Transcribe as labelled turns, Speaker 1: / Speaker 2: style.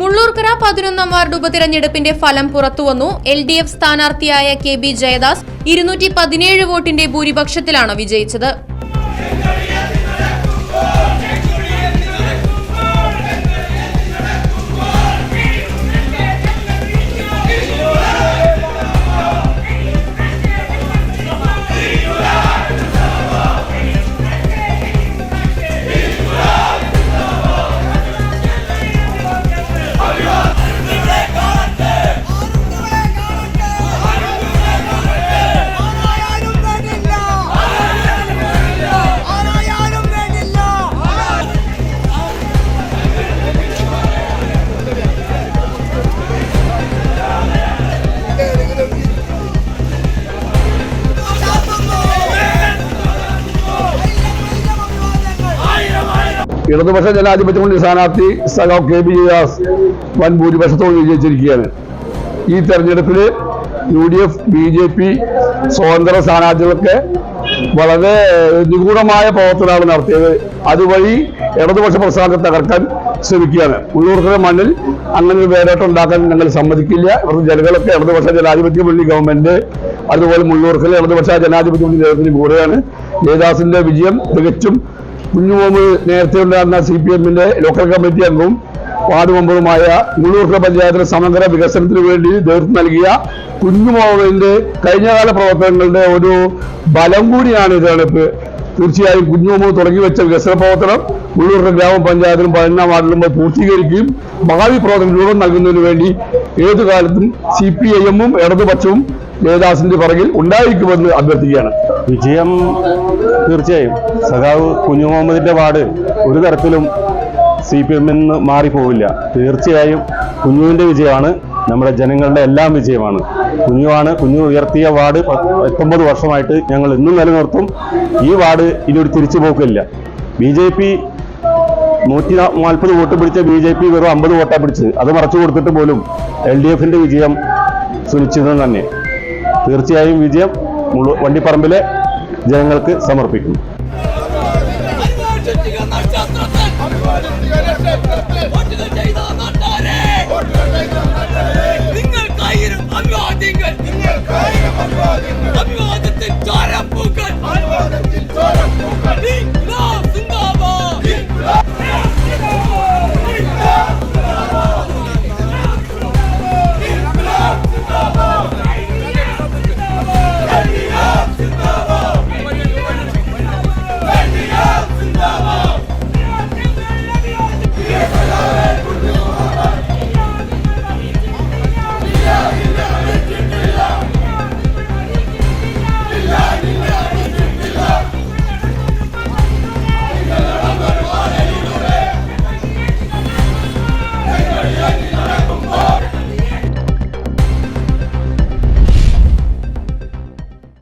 Speaker 1: മുള്ളൂർക്കര പതിനൊന്നാം വാർഡ് ഉപതിരഞ്ഞെടുപ്പിന്റെ ഫലം പുറത്തുവന്നു. എൽ ഡി എഫ് സ്ഥാനാർത്ഥിയായ കെ ബി ജയദാസ് ഇരുന്നൂറ്റി പതിനേഴ് വോട്ടിന്റെ ഭൂരിപക്ഷത്തിലാണ് വിജയിച്ചത്.
Speaker 2: ഇടതുപക്ഷ ജനാധിപത്യ മുന്നണി സ്ഥാനാർത്ഥി സഖാവ് കെ ബി ജയദാസ് വൻ ഭൂരിപക്ഷത്തോട് വിജയിച്ചിരിക്കുകയാണ്. ഈ തെരഞ്ഞെടുപ്പിൽ U D F B J P സ്വതന്ത്ര സ്ഥാനാർത്ഥികളൊക്കെ വളരെ നിഗൂഢമായ പ്രവർത്തനമാണ് നടത്തിയത്. അതുവഴി ഇടതുപക്ഷ പ്രസ്ഥാനത്തെ തകർക്കാൻ ശ്രമിക്കുകയാണ്. ഉള്ളൂർക്കര മണ്ണിൽ അങ്ങനെ ഒരു വേരോട്ടം ഉണ്ടാക്കാൻ ഞങ്ങൾ സമ്മതിക്കില്ല. ഇവിടുത്തെ ജനങ്ങളൊക്കെ ഇടതുപക്ഷ ജനാധിപത്യ മുന്നണി ഗവൺമെന്റ് അതുപോലെ മുള്ളൂർക്കൽ ഇടതുപക്ഷ ജനാധിപത്യ മുന്നണി നേതൃത്വത്തിന് കൂടെയാണ്. ജയദാസിന്റെ വിജയം തികച്ചും കുഞ്ഞുമോമ് നേരത്തെ ഉണ്ടായിരുന്ന സി പി എമ്മിന്റെ ലോക്കൽ കമ്മിറ്റി അംഗവും വാർഡ് മെമ്പറുമായ മുള്ളൂർക്കര പഞ്ചായത്തിലെ സമഗ്ര വികസനത്തിന് വേണ്ടി നേതൃത്വം നൽകിയ കുഞ്ഞുമോമിന്റെ കഴിഞ്ഞകാല പ്രവർത്തനങ്ങളുടെ ഒരു ബലം കൂടിയാണ് ഈ തെരഞ്ഞെടുപ്പ്. തീർച്ചയായും കുഞ്ഞുമോമ് തുടങ്ങി വെച്ച വികസന പ്രവർത്തനം മുള്ളൂർക്കര ഗ്രാമപഞ്ചായത്തിലും പതിനൊന്നാം വാർഡിലും പൂർത്തീകരിക്കുകയും ഭാവി പ്രവർത്തനം രൂപം നൽകുന്നതിന് വേണ്ടി ഏതു കാലത്തും സി പി ഐ എമ്മും ഇടതുപക്ഷവും ദേവദാസിന്റെ പുറകിൽ ഉണ്ടായിരിക്കുമെന്ന് അഭ്യർത്ഥിക്കുകയാണ്.
Speaker 3: വിജയം തീർച്ചയായും. സഖാവ് കുഞ്ഞു മുഹമ്മദിന്റെ വാർഡ് ഒരു തരത്തിലും സി പി എമ്മിൽ നിന്ന് മാറിപ്പോവില്ല. തീർച്ചയായും കുഞ്ഞുവിന്റെ വിജയമാണ് നമ്മുടെ ജനങ്ങളുടെ എല്ലാം വിജയമാണ്. കുഞ്ഞുവാണ് കുഞ്ഞു ഉയർത്തിയ വാർഡ് പത്തൊമ്പത് വർഷമായിട്ട് ഞങ്ങൾ ഇന്നും നിലനിർത്തും. ഈ വാർഡ് ഇനി ഒരു തിരിച്ചുപോക്കില്ല ബി ജെ പി നൂറ്റി നാൽപ്പത് വോട്ട് പിടിച്ച ബി ജെ പി വെറും അമ്പത് വോട്ടാണ് പിടിച്ചത്. അത് മറച്ചു കൊടുത്തിട്ട് പോലും എൽ ഡി എഫിന്റെ വിജയം സുനിശ്ചിതം തന്നെ. തീർച്ചയായും വിജയം വണ്ടിപ്പറമ്പിലെ ജനങ്ങൾക്ക്
Speaker 4: സമർപ്പിക്കും Thank.